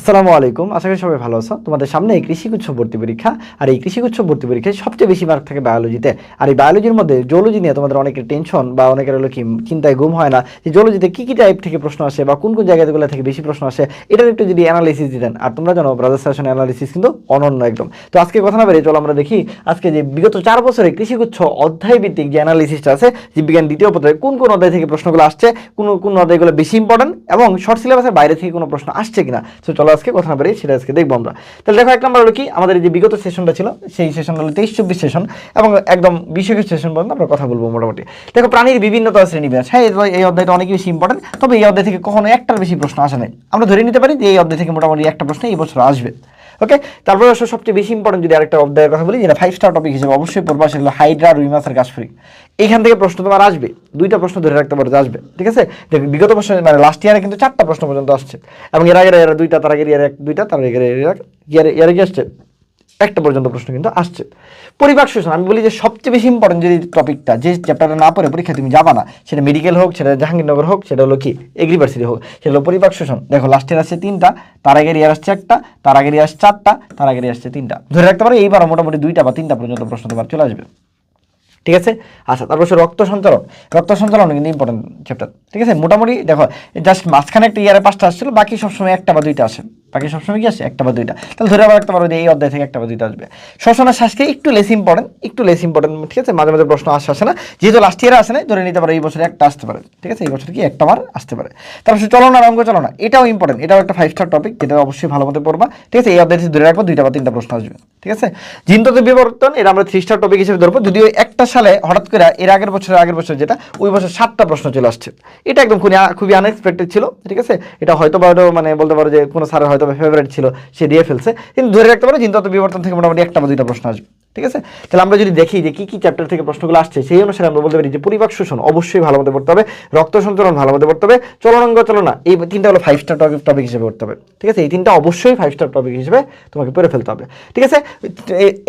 আসসালামু আলাইকুম। আশা করি সবাই ভালো আছো। তোমাদের সামনে এই কৃষিগুচ্ছ ভর্তি পরীক্ষা। আর এই কৃষিগুচ্ছ ভর্তি পরীক্ষায় সবচেয়ে বেশি মার্ক থাকে বায়োলজিতে আর এই বায়োলজির মধ্যে জোলজি নিয়ে তোমাদের অনেকের টেনশন বা অনেকের হলো কি চিন্তায় ঘুম হয় না। যে জোলজিতে কী কী টাইপ থেকে প্রশ্ন আসে বা কোন কোন জায়গাগুলো থেকে বেশি প্রশ্ন আসে, এটার একটু যদি অ্যানালিসিস দিতেন। আর তোমরা জানো ব্রাদার সেশন অ্যানালিসিস কিন্তু অনন্য একদম। তো আজকে কথা না বেরিয়ে চলো, আমরা দেখি আজকে যে বিগত চার বছরে কৃষিগুচ্ছ অধ্যায় ভিত্তিক যে অ্যানালিসিসটা আছে জীববিজ্ঞান দ্বিতীয় পত্রে কোন কোন অধ্যায় থেকে প্রশ্নগুলো আসছে, কোন কোন অধ্যায়গুলো বেশি ইম্পর্টেন্ট এবং শর্ট সিলেবাসের বাইরে থেকে কোনো প্রশ্ন আসছে কিনা। তো চলো আজকে, কথা না সেটা আজকে দেখব আমরা। তাহলে দেখো, এক নম্বর হলো কি? আমাদের যে বিগত সেশনটা ছিল, সেই সেশন হলো তেইশ চব্বিশ সেশন এবং একদম বিশ সেশন পর্যন্ত আমরা কথা বলব মোটামুটি। দেখো, প্রাণীর বিভিন্নতা শ্রেণি বিন্যাস হ্যাঁ এই অধ্যায়টা অনেক বেশি ইম্পর্টেন্ট তবে এই অধ্যায় থেকে কখনো একটার বেশি প্রশ্ন আসে নাই। আমরা ধরে নিতে পারি যে এই অধ্যায় থেকে মোটামুটি একটা প্রশ্ন এই বছর আসবে। ওকে তারপরে আসলে সবচেয়ে বেশি ইম্পর্টেন্ট যদি আরেকটা অধ্যায়ের কথা বলি, যেটা ফাইভ স্টার টপিক হিসেবে অবশ্যই পড়বা, সেটা হলো হাইড্রা রুইমাসের কাশফুরি এখান থেকে প্রশ্ন তোমার আসবে। দুইটা প্রশ্ন ধরে রাখতে পারো আসবে। ঠিক আছে? বিগত বছর মানে লাস্ট ইয়ারে কিন্তু চারটা প্রশ্ন পর্যন্ত আসছে। এবং এর আগে এরা দুইটা, তার আগের ইয়ারে দুইটা, তার আগের ইয়ারে ইয়ারে কি আসছে? একটা পর্যন্ত প্রশ্ন কিন্তু আসছে। পরিবার শোষণ, আমি বলি যে সবচেয়ে বেশি ইম্পর্টেন্ট যদি টপিকটা যে চ্যাপ্টারটা না পড়ে পরীক্ষা তুমি যাবা না, সেটা মেডিকেল হোক, সেটা জাহাঙ্গীরনগর হোক, সেটা হলো কি এগ্রিভার্সিটি হোক, সেটা হলো পরিবার শোষণ। দেখো লাস্টের আসছে তিনটা, তার আগের ইয়ার আসছে একটা, তার আগের ইয়ার আসছে চারটা, তার আগের আসছে তিনটা। ধরে রাখতে পারো এইবার মোটামুটি দুইটা বা তিনটা পর্যন্ত প্রশ্ন তোমার চলে আসবে। ঠিক আছে? আচ্ছা তারপর হচ্ছে রক্ত সঞ্চালন। রক্ত সঞ্চালন কিন্তু ইম্পর্টেন্ট চ্যাপ্টার ঠিক আছে? মোটামুটি দেখো জাস্ট মাঝখানে একটা ইয়ারে পাঁচটা আসছিল, বাকি সবসময় একটা বা দুইটা আসে। বাকি সবসময় কি আসে? একটা বা দুইটা। তাহলে ধরে আবার রাখতে পারো যে এই অধ্যায় থেকে একটা বা দুইটা আসবে। শ্বসনের শ্বাসকে একটু লেস ইম্পর্টেন্ট একটু লেস ইম্পর্টেন্ট ঠিক আছে? মাঝে মাঝে প্রশ্ন আসে আসে না। যেহেতু লাস্ট ইয়ারে আসে না ধরে নিতে পারো এই বছরে একটা আসতে পারে। ঠিক আছে? এই বছর কি একটা বার আসতে পারে। তারপর চলনা অঙ্ক চলনা এটাও ইম্পর্টেন্ট এটাও একটা ফাইভ স্টার টপিক যেটা অবশ্যই ভালো মতো পড়বা। ঠিক আছে? এই অধ্যায় থেকে ধরে রাখব, দুইটা বা তিনটা প্রশ্ন আসবে। ঠিক আছে? জিনতত্ত্ব বিবর্তন এটা আমরা থ্রি স্টার টপিক হিসেবে ধরবো। যদিও একটা সালে হঠাৎ করে এর আগের বছর আগের বছর যেটা, ওই বছর সাতটা প্রশ্ন চলে আসছে। এটা একদম খুবই আনএক্সপেক্টেড ছিল। ঠিক আছে? এটা হয়তো মানে বলতে পারো যে কোনো স্যারের হয়তো ফেভারিট ছিল সে দিয়ে ফেলছে। কিন্তু ধরে রাখতে পারো জিনতত্ত্ব বিবর্তন থেকে মোটামুটি একটা বা দুইটা প্রশ্ন আসবে। ঠিক আছে? তাহলে আমরা যদি দেখি যে কি কি চ্যাপ্টার থেকে প্রশ্নগুলো আসছে সেই অনুসারে আমরা বলতে পারি যে পরিবার শোষণ অবশ্যই ভালো পড়তে হবে রক্ত সঞ্চালন ভালো পড়তে হবে চলনাঙ্গ চলনা এই তিনটা হলো ফাইভ স্টার টপিক টপিক হিসেবে পড়তে হবে। ঠিক আছে? এই তিনটা অবশ্যই ফাইভ স্টার টপিক হিসেবে তোমাকে পড়ে ফেলতে হবে। ঠিক আছে?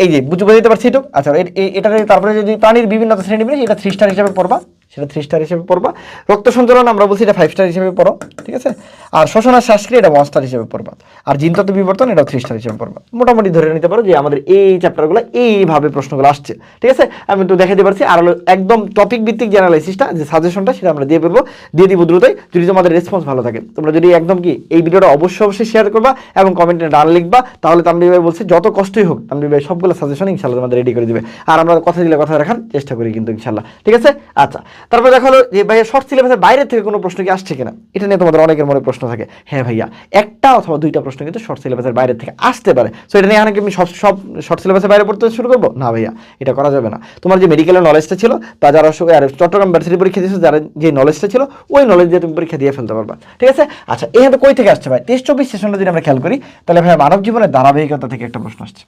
এই যে বুঝতে বুঝতে পারছি এটুক? আচ্ছা এটা তারপরে যদি প্রাণীর বিভিন্ন শ্রেণি বিন্যাস, এটা থ্রি স্টার হিসেবে পড়বা। সেটা থ্রি স্টার হিসেবে পড়বা। রক্ত সঞ্চালন আমরা বলছি এটা ফাইভ স্টার হিসেবে পড়ো। ঠিক আছে? আর শ্বসন আর শ্বাসক্রিয়া এটা ওয়ান স্টার হিসেবে পড়বা আর জিনতত্ত্ব বিবর্তন এটা থ্রি স্টার হিসেবে পড়বা মোটামুটি ধরে নিতে পারো যে আমাদের এই চ্যাপ্টারগুলো এইভাবে প্রশ্নগুলো আসছে। ঠিক আছে? আমি একটু দেখাতে পারছি আর একদম টপিক ভিত্তিক যে অ্যানালাইসিসটা যে সাজেশনটা সেটা আমরা দিয়ে ফেলব, দিয়ে দিব দ্রুতই। যদি তোমাদের রেসপন্স ভালো থাকে, তোমরা যদি একদম কি এই ভিডিওটা অবশ্যই অবশ্যই শেয়ার করবা এবং কমেন্টে ডান লিখবা, তাহলে তানবি ভাই বলছে, যত কষ্টই হোক তানবি ভাই সবগুলো সাজেশন ইনশাল্লাহ তোমাদের রেডি করে দিবে। আর আমরা কথা দিলে কথা রাখার চেষ্টা করি কিন্তু ইনশাল্লাহ ঠিক আছে? আচ্ছা তারপর দেখা হলো যে ভাইয়া শর্ট সিলেবাসের বাইরে থেকে কোনো প্রশ্ন কি আসছে কিনা? এটা নিয়ে তোমাদের অনেকের মনে প্রশ্ন থাকে হ্যাঁ ভাইয়া, একটা অথবা দুইটা প্রশ্ন কিন্তু শর্ট সিলেবাসের বাইরে থেকে আসতে পারে। সো এটা নিয়ে আমি সব সব শর্ট সিলেবাসের বাইরে পড়তে শুরু করব? না ভাইয়া, এটা করা যাবে না। তোমার যে মেডিকেলের নলেজটা ছিল, তা যারা আর চট্টগ্রাম ভার্সিটি পরীক্ষা দিয়েছ, যারা যে নলেজটা ছিল, ওই নলেজ দিয়ে তুমি পরীক্ষা দিয়ে ফেলতে পারবা। ঠিক আছে? আচ্ছা এখানে কই থেকে আসছে ভাই? তেইশ চব্বিশ সেশনটা যদি আমরা খেয়াল করি, তাহলে ভাই মানব জীবনের ধারাবাহিকতা থেকে একটা প্রশ্ন আসছে।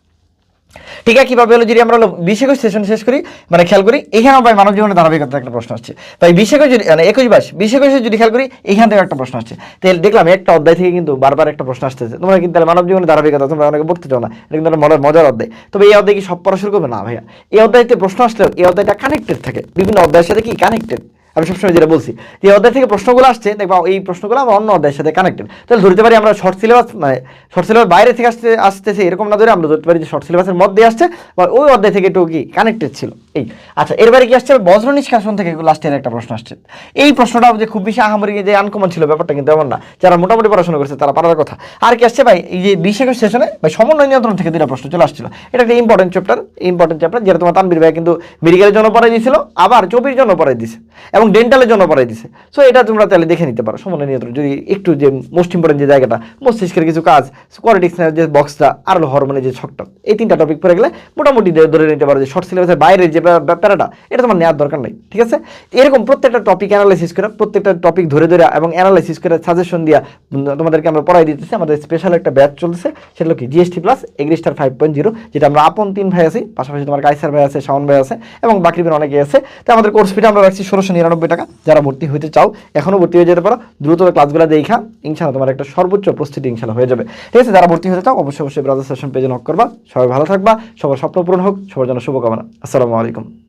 ঠিক আছে কীভাবে হলো যদি আমরা হলো বিশ একুশ সেশন শেষ করি মানে খেয়াল করি, এখানেও ভাই মানব জীবনের ধারাবাহিকতা একটা প্রশ্ন আসছে। তাই বিশ একুশ যদি মানে একুশ বাইশ বিশ একুশে যদি খেয়াল করি, এখান থেকে একটা প্রশ্ন আসছে। তাহলে দেখলাম একটা অধ্যায় থেকে কিন্তু বারবার একটা প্রশ্ন আসতেছে। তোমরা কিন্তু তাহলে মানব জীবনের ধারাবাহিকতা, তোমরা অনেকে পড়তে চাও না। এটা কিন্তু মজার মজার অধ্যায়। তবে এই অধ্যায় কি সব পড়া শুরু করবে? না ভাইয়া। এই অধ্যায়তে প্রশ্ন আসলেও এই অধ্যায়টা কানেক্টেড থাকে। বিভিন্ন অধ্যায়ের সাথে কি কানেক্টেড আমি সবসময় যেটা বলছি, যে অধ্যায় থেকে প্রশ্নগুলো আসছে দেখবা এই প্রশ্নগুলো আমরা অন্য অধ্যায়ের সাথে কানেক্টেড তাহলে ধরতে পারি আমরা শর্ট সিলেবাস মানে শর্ট সিলেবাস বাইরে থেকে আসতে আসতেছে, এরকম না ধরে আমরা ধরতে পারি যে শর্ট সিলেবাসের মধ্যে আসছে, বা ওই অধ্যায় থেকে একটু কি কানেক্টেড ছিল। এই আচ্ছা এরবারে কি আসছে? বজ্র নিষ্কাশন থেকে লাস্ট ইয়ার একটা প্রশ্ন আসছে। এই প্রশ্নটা যে খুব বেশি আহামরি যে আনকমন ছিল ব্যাপারটা কিন্তু এমন না। যারা মোটামুটি পড়াশোনা করছে তারা পারার কথা। আর কি আসছে ভাই? এই যে বিশ একুশ সেশনে ভাই সমন্বয় নিয়ন্ত্রণ থেকে দুটা প্রশ্ন চলে আসছিল। এটা একটা ইম্পর্টেন্ট চ্যাপ্টার ইম্পর্টেন্ট চ্যাপ্টার যেটা তোমার তানবির ভাই কিন্তু মেডিকেলের জন্য পড়াই দিয়েছিল, আবার চবির জন্য পড়াই দিছে এবং ডেন্টালের জন্য পড়াই দিছে সো এটা তোমরা তাহলে দেখে নিতে পারো সমন্বয় নিয়ন্ত্রণ। যদি একটু যে মোস্ট ইম্পর্টেন্ট যে জায়গাটা, মস্তিষ্কের কিছু কাজ কোয়ালিটিক্সের যে বক্সটা আর হরমোনের যে ছকটা, এই তিনটা টপিক পড়ে গেলে মোটামুটি ধরে নিতে পারো যে শর্ট সিলেবাসের বাইরে যে প্যারাটা এটা তোমার নেওয়ার দরকার নেই, ঠিক আছে? এরকম প্রত্যেকটা টপিক অ্যানালাইসিস করে, প্রত্যেকটা টপিক ধরে ধরে এবং অ্যানালাইসিস করে সাজেশন দিয়া তোমাদেরকে আমরা পড়াই দিতেছি। আমাদের স্পেশাল একটা ব্যাচ চলছে সেটা কি? জিএসটি প্লাস এগ্রিস্টার ফাইভ পয়েন্ট জিরো যেটা আমরা আপন তিন ভাই আছি, পাশাপাশি তোমার কাইসার ভাই আছে, শাওন ভাই আছে, এবং বাকিবের অনেকে আছে। তো আমাদের কোর্স ফিটা আমরা রাখছি ষোলোশো নিরানব্বই টাকা। যারা ভর্তি হতে চাও এখনও ভর্তি হয়ে যেতে পারো। দ্রুত ক্লাসগুলো দেখা ইনশাল্লাহ তোমার একটা সর্বোচ্চ প্রস্তুতি ইনশাল্লাহ হয়ে যাবে। ঠিক আছে? যারা ভর্তি হতে চাও, অবশ্যই অবশ্যই ব্রাদার সেশন পেজে নক করবা। সবাই ভালো থাকবা, সবার স্বপ্ন পূরণ হোক, সবার জন্য শুভকামনা। আসসালামু আলাইকুম। இருக்கும்